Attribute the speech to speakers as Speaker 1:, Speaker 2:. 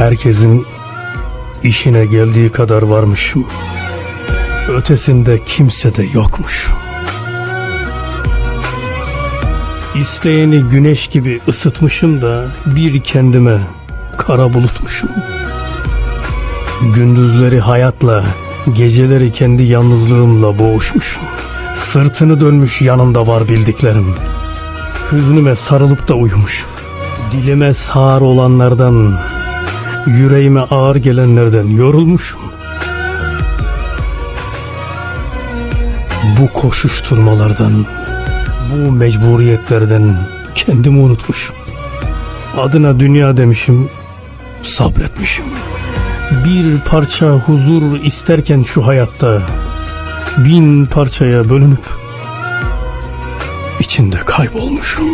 Speaker 1: Herkesin işine geldiği kadar varmışım. Ötesinde kimse de yokmuş. İsteyeni güneş gibi ısıtmışım da bir kendime kara bulutmuşum. Gündüzleri hayatla, geceleri kendi yalnızlığımla boğuşmuşum. Sırtını dönmüş yanımda var bildiklerim. Hüznüme sarılıp da uyumuş. Dilime sağır olanlardan, yüreğime ağır gelenlerden yorulmuşum. Bu koşuşturmalardan, bu mecburiyetlerden kendimi unutmuşum. Adına dünya demişim, sabretmişim. Bir parça huzur isterken şu hayatta bin parçaya bölünüp içinde kaybolmuşum.